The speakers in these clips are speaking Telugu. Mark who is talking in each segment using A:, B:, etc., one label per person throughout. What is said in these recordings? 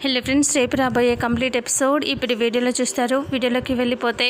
A: హలో ఫ్రెండ్స్ రేపు రాబోయే కంప్లీట్ ఎపిసోడ్ ఇప్పుడు వీడియోలో చూస్తారు. వీడియోలోకి వెళ్ళిపోతే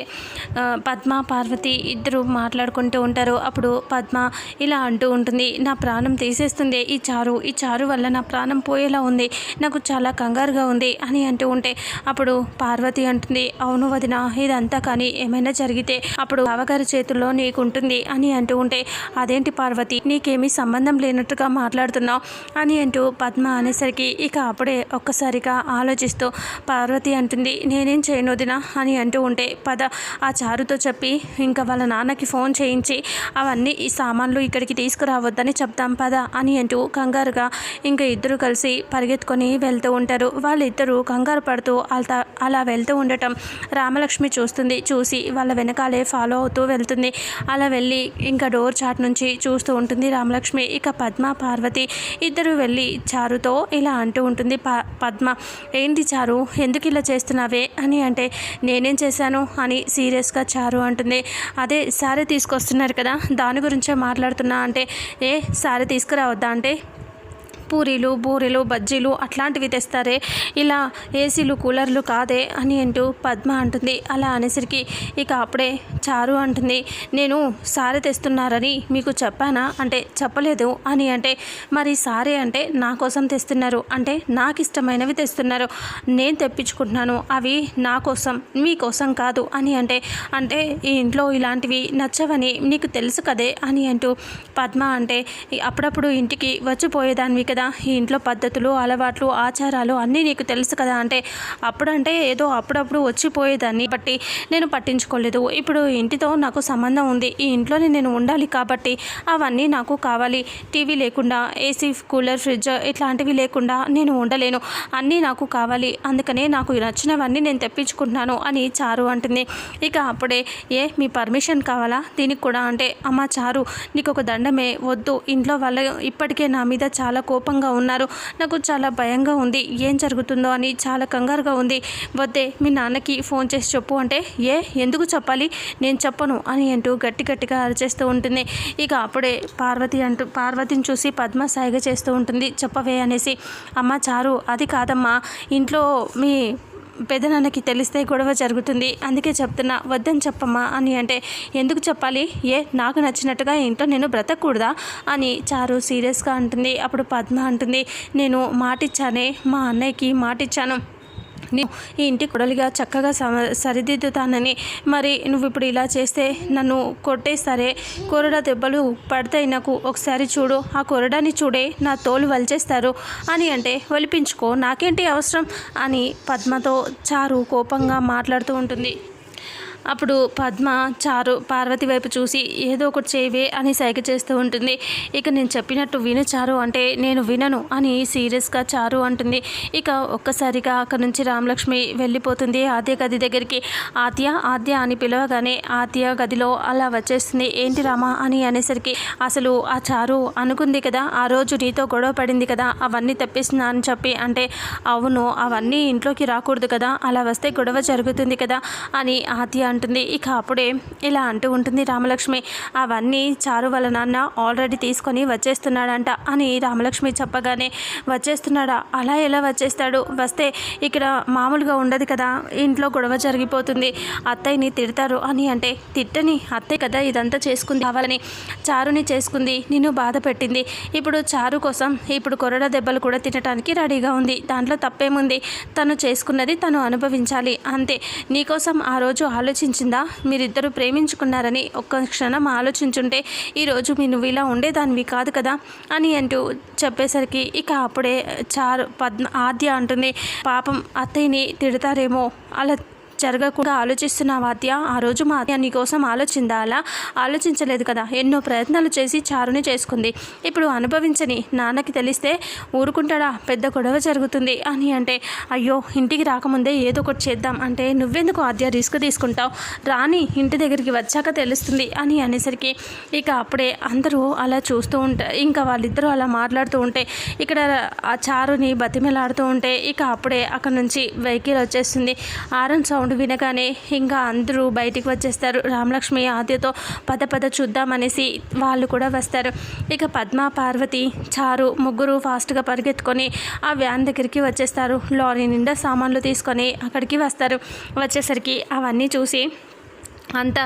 A: పద్మ పార్వతి ఇద్దరు మాట్లాడుకుంటూ ఉంటారు. అప్పుడు పద్మ ఇలా అంటూ ఉంటుంది నా ప్రాణం తీసేస్తుంది ఈ చారు ఈ చారు వల్ల నా ప్రాణం పోయేలా ఉంది నాకు చాలా కంగారుగా ఉంది అని అంటూ ఉంటే అప్పుడు పార్వతి అంటుంది అవును వదిన ఇదంతా కానీ ఏమైనా జరిగితే అప్పుడు బావగారి చేతుల్లో నీకు ఉంటుంది అని అంటూ ఉంటే అదేంటి పార్వతి నీకేమీ సంబంధం లేనట్టుగా మాట్లాడుతున్నావు అని అంటూ పద్మ అనేసరికి ఇక అప్పుడే ఒక్కసారిగా ఆలోచిస్తూ పార్వతి అంటుంది నేనేం చేయను వదినా అని అంటూ ఉంటే పద ఆ చారుతో చెప్పి ఇంకా వాళ్ళ నాన్నకి ఫోన్ చేయించి అవన్నీ ఈ సామాన్లు ఇక్కడికి తీసుకురావద్దని చెప్తాం పద అని అంటూ కంగారుగా ఇంకా ఇద్దరు కలిసి పరిగెత్తుకొని వెళ్తూ ఉంటారు. వాళ్ళిద్దరూ కంగారు పడుతూ అలా అలా వెళ్తూ ఉండటం రామలక్ష్మి చూస్తుంది. చూసి వాళ్ళ వెనకాలే ఫాలో అవుతూ వెళ్తుంది. అలా వెళ్ళి ఇంకా డోర్ చాట్ నుంచి చూస్తూ ఉంటుంది రామలక్ష్మి. ఇక పద్మ పార్వతి ఇద్దరు వెళ్ళి చారుతో ఇలా అంటూ ఉంటుంది ప పద్మ ఏంటి చారు? ఎందుకు ఇలా చేస్తున్నావే? అని అంటే నేనేం చేశాను? అని సీరియస్గా చారు అంటుంది. అదే సారీ తీసుకొస్తున్నారు కదా దాని గురించే మాట్లాడుతున్నా అంటే ఏ సారీ తీసుకురావద్దా అంటే? పూరీలు బూరెలు బజ్జీలు అట్లాంటివి తెస్తారే. ఇలా ఏసీలు కూలర్లు కాదే అని అంటూ పద్మ అంటుంది. అలా అనేసరికి ఇక అప్పుడే చారు అంటుంది. నేను సారీ తెస్తున్నారని మీకు చెప్పానా? అంటే చెప్పలేదు. అని అంటే మరి సారీ అంటే నా కోసం తెస్తున్నారు. అంటే నాకు ఇష్టమైనవి తెస్తున్నారు. నేను తెప్పించుకుంటున్నాను. అవి నా కోసం మీకోసం కాదు. అని అంటే అంటే ఈ ఇంట్లో ఇలాంటివి నచ్చవని నీకు తెలుసు కదే? అని అంటూ పద్మ అంటే అప్పుడప్పుడు ఇంటికి వచ్చిపోయేదాన్ని కదా కదా ఈ ఇంట్లో పద్ధతులు అలవాట్లు ఆచారాలు అన్నీ నీకు తెలుసు కదా అంటే అప్పుడంటే ఏదో అప్పుడప్పుడు వచ్చిపోయేదాన్ని బట్టి నేను పట్టించుకోలేదు. ఇప్పుడు ఇంటితో నాకు సంబంధం ఉంది. ఈ ఇంట్లోనే నేను ఉండాలి కాబట్టి అవన్నీ నాకు కావాలి. టీవీ లేకుండా ఏసీ కూలర్ ఫ్రిడ్జ్ ఇట్లాంటివి లేకుండా నేను ఉండలేను. అన్నీ నాకు కావాలి. అందుకనే నాకు నచ్చినవన్నీ నేను తెప్పించుకుంటున్నాను అని చారు అంటుంది. ఇక అప్పుడే ఏ మీ పర్మిషన్ కావాలా? దీనికి కూడా అంటే అమ్మ చారు నీకు ఒక దండమే వద్దు. ఇంట్లో వాళ్ళ ఇప్పటికే నా మీద చాలా కోపంగా ఉన్నారు. నాకు చాలా భయంగా ఉంది. ఏం జరుగుతుందో అని చాలా కంగారుగా ఉంది. వద్దే మీ నాన్నకి ఫోన్ చేసి చెప్పు అంటే ఏ ఎందుకు చెప్పాలి? నేను చెప్పను అని అంటూ గట్టి గట్టిగా అరిచేస్తూ ఉంటుంది. ఇక అప్పుడే పార్వతి అంటూ పార్వతిని చూసి పద్మ సాయిగా చేస్తూ ఉంటుంది. చెప్పవే అనేసి అమ్మ చారు అది కాదమ్మా. ఇంట్లో మీ పెదనాన్నకి తెలిస్తే గొడవ జరుగుతుంది. అందుకే చెప్తున్నా వద్దని చెప్పమ్మా అని అంటే ఎందుకు చెప్పాలి? ఏ నాకు నచ్చినట్టుగా ఇంట్లో నేను బ్రతకూడదా? అని చారు సీరియస్గా అంటుంది. అప్పుడు పద్మ అంటుంది నేను మాటిచ్చానే మా అన్నయ్యకి మాటిచ్చాను. నేను ఈ ఇంటి కొడలిగా చక్కగా సరిదిద్దుతానని. మరి నువ్వు ఇప్పుడు ఇలా చేస్తే నన్ను కొట్టేస్తారే కొరడా దెబ్బలు పడతాయి నాకు. ఒకసారి చూడు. ఆ కొరడాని చూడే నా తోలు వలిచేస్తారు. అని అంటే వలిపించుకో. నాకేంటి అవసరం? అని పద్మతో చారు కోపంగా మాట్లాడుతూ ఉంటుంది. అప్పుడు పద్మ చారు పార్వతి వైపు చూసి ఏదో ఒకటి చేయవే అని సైగ చేస్తూ ఉంటుంది. ఇక నేను చెప్పినట్టు విను చారు అంటే నేను వినను అని సీరియస్గా చారు అంటుంది. ఇక ఒక్కసారిగా అక్కడ నుంచి రామలక్ష్మి వెళ్ళిపోతుంది ఆద్య గది దగ్గరికి. ఆద్య ఆద్య అని పిలవగానే ఆద్య గదిలో అలా వచ్చేస్తుంది. ఏంటి రామా అని అనేసరికి అసలు ఆ చారు అనుకుంది కదా ఆ రోజు నీతో గొడవ పడింది కదా అవన్నీ తెప్పిస్తున్నా అని చెప్పి అంటే అవును అవన్నీ ఇంట్లోకి రాకూడదు కదా అలా వస్తే గొడవ జరుగుతుంది కదా అని ఆద్య అంటుంది ఇక అప్పుడే ఇలా అంటూ ఉంటుంది రామలక్ష్మి. అవన్నీ చారు వాళ్ళ నాన్న ఆల్రెడీ తీసుకొని వచ్చేస్తున్నాడంట అని రామలక్ష్మి చెప్పగానే వచ్చేస్తున్నాడా? అలా ఎలా వచ్చేస్తాడు? వస్తే ఇక్కడ మామూలుగా ఉండదు కదా. ఇంట్లో గొడవ జరిగిపోతుంది. అత్తయ్యని తిడతారు అని అంటే తిట్టని అత్తయ్య కదా ఇదంతా చేసుకుంది కావాలని చారుని చేసుకుంది నిన్ను బాధ పెట్టింది. ఇప్పుడు చారు కోసం ఇప్పుడు కొరడ దెబ్బలు కూడా తినడానికి రెడీగా ఉంది. దాంట్లో తప్పేముంది? తను చేసుకున్నది తను అనుభవించాలి. అంతే. నీకోసం ఆ రోజు ఆలోచించిందా? మీరిద్దరూ ప్రేమించుకున్నారని ఒక్క క్షణం ఆలోచించుంటే ఈరోజు మీ నువ్వు ఇలా ఉండేదానివి కాదు కదా? అని అంటూ చెప్పేసరికి ఇక అప్పుడే చారు పద్మ ఆద్య అంటుంది. పాపం అత్తయ్యని తిడతారేమో. అలా జరగకుండా ఆలోచిస్తున్నావు ఆద్య. ఆ రోజు మా అత్య నీకోసం ఆలోచిందా అలా? ఆలోచించలేదు కదా. ఎన్నో ప్రయత్నాలు చేసి చారుని చేసుకుంది. ఇప్పుడు అనుభవించని నాన్నకి తెలిస్తే ఊరుకుంటాడా? పెద్ద గొడవ జరుగుతుంది అని అంటే అయ్యో ఇంటికి రాకముందే ఏదో ఒకటి చేద్దాం అంటే నువ్వెందుకు ఆద్య రిస్క్ తీసుకుంటావు? రాని ఇంటి దగ్గరికి వచ్చాక తెలుస్తుంది అని అనేసరికి ఇక అప్పుడే అందరూ అలా చూస్తూ ఉంటారు ఇంకా వాళ్ళిద్దరూ అలా మాట్లాడుతూ ఉంటే ఇక్కడ ఆ చారుని బతిమలాడుతూ ఉంటే ఇక అప్పుడే అక్కడ నుంచి వెహికల్ వచ్చేస్తుంది. ఆరన్ సౌండ్ సౌండ్ వినగానే ఇంకా అందరూ బయటికి వచ్చేస్తారు. రామలక్ష్మి ఆద్యతో పద పద చూద్దామనేసి వాళ్ళు కూడా వస్తారు. ఇక పద్మ పార్వతి చారు ముగ్గురు ఫాస్ట్గా పరిగెత్తుకొని ఆ వ్యాన్ దగ్గరికి వచ్చేస్తారు. లారీ నిండా సామాన్లు తీసుకొని అక్కడికి వస్తారు. వచ్చేసరికి అవన్నీ చూసి అంత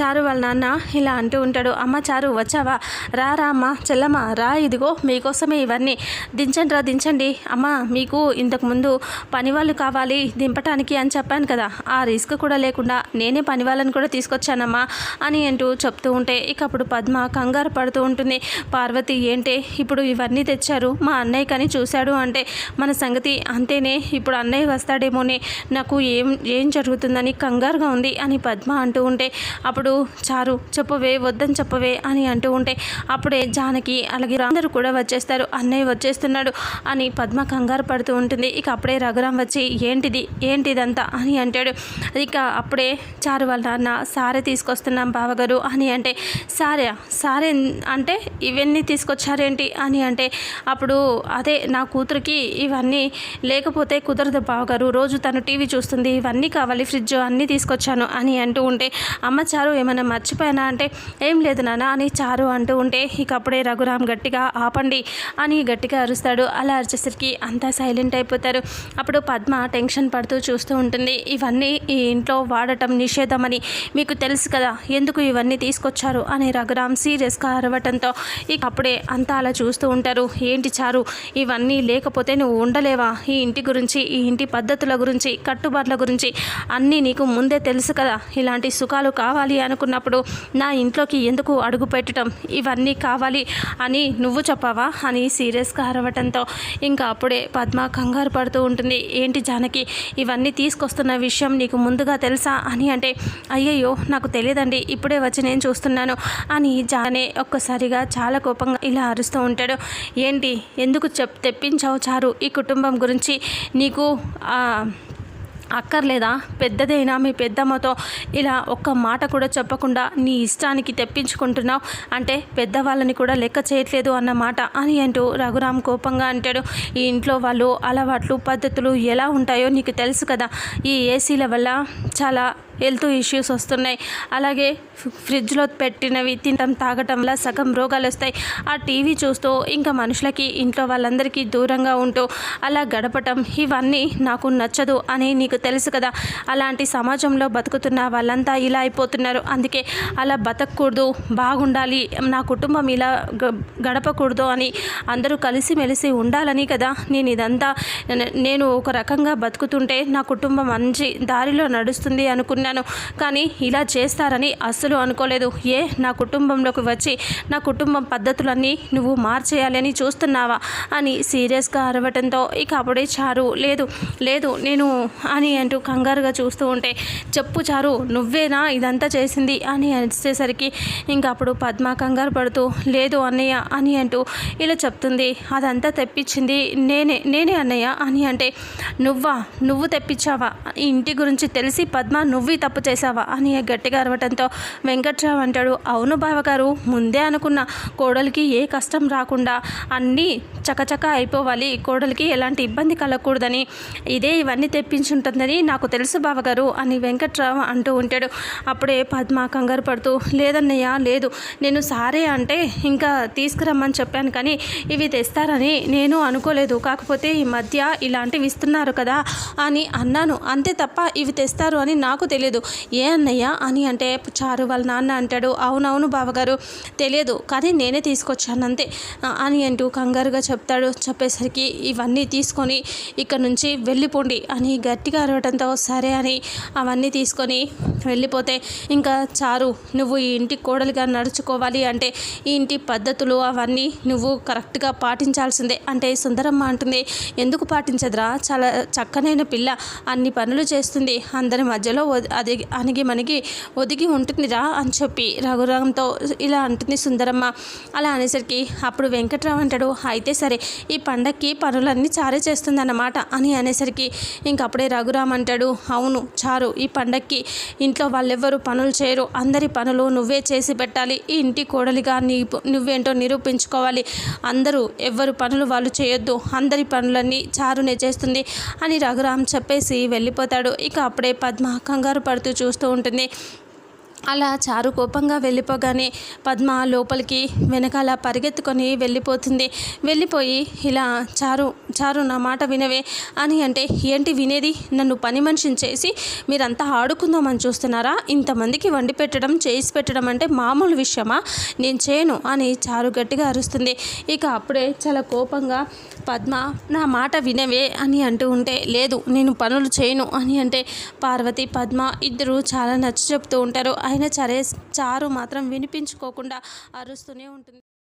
A: చారు వాళ్ళ నాన్న ఇలా అంటూ ఉంటాడు. అమ్మ చారు వచ్చావా? రా రా అమ్మ. చెల్లమ్మ రా ఇదిగో మీకోసమే ఇవన్నీ. దించండి రా దించండి. అమ్మ మీకు ఇంతకుముందు పని వాళ్ళు కావాలి దింపటానికి అని చెప్పాను కదా. ఆ రిస్క్ కూడా లేకుండా నేనే పని వాళ్ళని కూడా తీసుకొచ్చానమ్మా అని అంటూ చెప్తూ ఉంటే ఇక అప్పుడు పద్మ కంగారు పడుతూ ఉంటుంది. పార్వతి ఏంటే ఇప్పుడు ఇవన్నీ తెచ్చారు? మా అన్నయ్య కానీ చూశాడు అంటే మన సంగతి అంతేనే. ఇప్పుడు అన్నయ్య వస్తాడేమోనే. నాకు ఏం ఏం జరుగుతుందని కంగారుగా ఉంది అని పద్మ అంటూ ఉంటే అప్పుడు చారు చెప్పవే వద్దని చెప్పవే అని అంటూ ఉంటే అప్పుడే జానకి అలాగే అందరూ కూడా వచ్చేస్తారు. అన్నయ్య వచ్చేస్తున్నాడు అని పద్మ కంగారు పడుతూ ఉంటుంది. ఇక అప్పుడే రఘురాం వచ్చి ఏంటిది? ఏంటిదంతా? అని అంటాడు. ఇక అప్పుడే చారు వాళ్ళ నాన్న సారే తీసుకొస్తున్నాం బావగారు అని అంటే సారే సారే అంటే ఇవన్నీ తీసుకొచ్చారేంటి? అని అంటే అప్పుడు అదే నా కూతురికి ఇవన్నీ లేకపోతే కుదరదు బావగారు. రోజు తను టీవీ చూస్తుంది. ఇవన్నీ కావాలి ఫ్రిడ్జ్ అన్నీ తీసుకొచ్చాను అని అంటూ అంటూ ఉంటే అమ్మ చారు ఏమైనా మర్చిపోయానా? అంటే ఏం లేదు నాన్న అని చారు అంటూ ఉంటే ఇక అప్పుడే రఘురామ్ గట్టిగా ఆపండి అని గట్టిగా అరుస్తాడు. అలా అరిచేసరికి అంతా సైలెంట్ అయిపోతారు. అప్పుడు పద్మ టెన్షన్ పడుతూ చూస్తూ ఉంటుంది. ఇవన్నీ ఈ ఇంట్లో వాడటం నిషేధమని మీకు తెలుసు కదా ఎందుకు ఇవన్నీ తీసుకొచ్చారు? అని రఘురామ్ సీరియస్గా అరవటంతో ఇక అప్పుడే అంతా అలా చూస్తూ ఉంటారు. ఏంటి చారు ఇవన్నీ లేకపోతే నువ్వు ఉండలేవా? ఈ ఇంటి గురించి ఈ ఇంటి పద్ధతుల గురించి కట్టుబాట్ల గురించి అన్నీ నీకు ముందే తెలుసు కదా ఇలాంటి సుఖాలు కావాలి అనుకున్నప్పుడు నా ఇంట్లోకి ఎందుకు అడుగు పెట్టడం ఇవన్నీ కావాలి అని నువ్వు చెప్పావా? అని సీరియస్గా అరవటంతో ఇంకా అప్పుడే పద్మ కంగారు పడుతూ ఉంటుంది. ఏంటి జానకి ఇవన్నీ తీసుకొస్తున్న విషయం నీకు ముందుగా తెలుసా అని అంటే అయ్యయ్యో నాకు తెలియదండి. ఇప్పుడే వచ్చి నేను చూస్తున్నాను అని జానే ఒక్కసారిగా చాలా కోపంగా ఇలా అరుస్తూ ఉంటాడు. ఏంటి? ఎందుకు చెప్ తెప్పించావు చారు? ఈ కుటుంబం గురించి నీకు అక్కర్లేదా? పెద్దదైనా మీ పెద్దమ్మతో ఇలా ఒక్క మాట కూడా చెప్పకుండా నీ ఇష్టానికి తెప్పించుకుంటున్నావు? అంటే పెద్దవాళ్ళని కూడా లెక్క చేయట్లేదు అన్నమాట అని అంటూ రఘురామ్ కోపంగా అంటాడు. ఈ ఇంట్లో వాళ్ళు అలవాట్లు పద్ధతులు ఎలా ఉంటాయో నీకు తెలుసు కదా. ఈ ఏసీల వల్ల చాలా హెల్త్ ఇష్యూస్ వస్తున్నాయి. అలాగే ఫ్రిడ్జ్లో పెట్టినవి తినటం తాగటం వల్ల సగం రోగాలు వస్తాయి. ఆ టీవీ చూస్తూ ఇంకా మనుషులకి ఇంట్లో వాళ్ళందరికీ దూరంగా ఉంటూ అలా గడపటం ఇవన్నీ నాకు నచ్చదు అని నీకు తెలుసు కదా. అలాంటి సమాజంలో బతుకుతున్న వాళ్ళంతా ఇలా అయిపోతున్నారు. అందుకే అలా బతకూడదు బాగుండాలి నా కుటుంబం ఇలా గ- గడపకూడదు అని అందరూ కలిసిమెలిసి ఉండాలని కదా. నేను ఇదంతా నేను ఒక రకంగా బతుకుతుంటే నా కుటుంబం మంచి దారిలో నడుస్తుంది అనుకున్నాను కానీ ఇలా చేస్తారని అస్సలు అనుకోలేదు. ఏ నా కుటుంబంలోకి వచ్చి నా కుటుంబం పద్ధతులన్నీ నువ్వు మార్చేయాలని చూస్తున్నావా? అని సీరియస్గా అరవటంతో ఇక అప్పుడే చారు లేదు లేదు నేను అని అంటూ కంగారుగా చూస్తూ ఉంటే చెప్పు చారు నువ్వేనా ఇదంతా చేసింది? అని అనేసరికి ఇంకా అప్పుడు పద్మ కంగారు పడుతూ లేదు అన్నయ్య అని అంటూ ఇలా చెప్తుంది. అదంతా తెప్పించింది నేనే నేనే అన్నయ్య అని అంటే నువ్వా? నువ్వు తెప్పించావా? ఇంటి గురించి తెలిసి పద్మ నువ్వు తప్పు చేసావా అని గట్టిగా అరవటంతో వెంకట్రావు అంటాడు అవును బావగారు ముందే అనుకున్న కోడలికి ఏ కష్టం రాకుండా అన్నీ చకచక అయిపోవాలి. కోడలికి ఎలాంటి ఇబ్బంది కలగకూడదని ఇదే ఇవన్నీ తెప్పించుంటుందని నాకు తెలుసు బావగారు అని వెంకట్రావు అంటూ ఉంటాడు. అప్పుడే పద్మ కంగారు పడుతూ లేదన్నయ్య లేదు. నేను సారే అంటే ఇంకా తీసుకురమ్మని చెప్పాను కానీ ఇవి తెస్తారని నేను అనుకోలేదు. కాకపోతే ఈ మధ్య ఇలాంటివి ఇస్తున్నారు కదా అని అన్నాను. అంతే తప్ప ఇవి తెస్తారు అని నాకు తెలియదు ఏ అన్నయ్య? అని అంటే చారు వాళ్ళ నాన్న అంటాడు. అవునవును బావగారు తెలియదు. కానీ నేనే తీసుకొచ్చాను అంతే. అని అంటూ కంగారుగా చెప్తాడు. చెప్పేసరికి ఇవన్నీ తీసుకొని ఇక్కడ నుంచి వెళ్ళిపోండి అని గట్టిగా అరవడంతో సరే అని అవన్నీ తీసుకొని వెళ్ళిపోతే ఇంకా చారు నువ్వు ఈ ఇంటి కోడలుగా నడుచుకోవాలి అంటే ఈ ఇంటి పద్ధతులు అవన్నీ నువ్వు కరెక్ట్గా పాటించాల్సిందే. అంటే సుందరమ్మ అంటుంది ఎందుకు పాటించదురా? చాలా చక్కనైన పిల్ల అన్ని పనులు చేస్తుంది. అందరి మధ్యలో అది అనిగి మనకి ఒదిగి ఉంటుందిరా అని చెప్పి రఘురాంతో ఇలా అంటుంది సుందరమ్మ. అలా అనేసరికి అప్పుడు వెంకట్రావు అంటాడు అయితే సరే ఈ పండక్కి పనులన్నీ చారే చేస్తుందన్నమాట అని అనేసరికి ఇంకప్పుడే రఘురామ్ అంటాడు అవును చారు ఈ పండక్కి ఇంట్లో వాళ్ళెవ్వరూ పనులు చేయరు. అందరి పనులు నువ్వే చేసి పెట్టాలి. ఈ ఇంటి కోడలిగా నీ నువ్వేంటో నిరూపించుకోవాలి. అందరూ ఎవ్వరు పనులు వాళ్ళు చేయొద్దు. అందరి పనులన్నీ చారునే చేస్తుంది అని రఘురామ్ చెప్పేసి వెళ్ళిపోతాడు. ఇక అప్పుడే పద్మ కంగారు పడుతూ చూస్తూ ఉంటుంది. అలా చారు కోపంగా వెళ్ళిపోగానే పద్మ లోపలికి వెనకాల పరిగెత్తుకొని వెళ్ళిపోతుంది. వెళ్ళిపోయి ఇలా చారు చారు నా మాట వినవే అని అంటే ఏంటి వినేది? నన్ను పని మనిషిని చేసి మీరంతా ఆడుకుందామని చూస్తున్నారా? ఇంతమందికి వండి పెట్టడం చేసి పెట్టడం అంటే మామూలు విషయమా? నేను చేయను అని చారు గట్టిగా అరుస్తుంది. ఇక అప్పుడే చాలా కోపంగా పద్మ నా మాట వినవే అని అంటూ ఉంటే లేదు నేను పనులు చేయను అని అంటే పార్వతి పద్మ ఇద్దరు చాలా నచ్చ చెప్తూ ఉంటారు. అయినా సరే చారు మాత్రం వినిపించుకోకుండా అరుస్తూనే ఉంటుంది.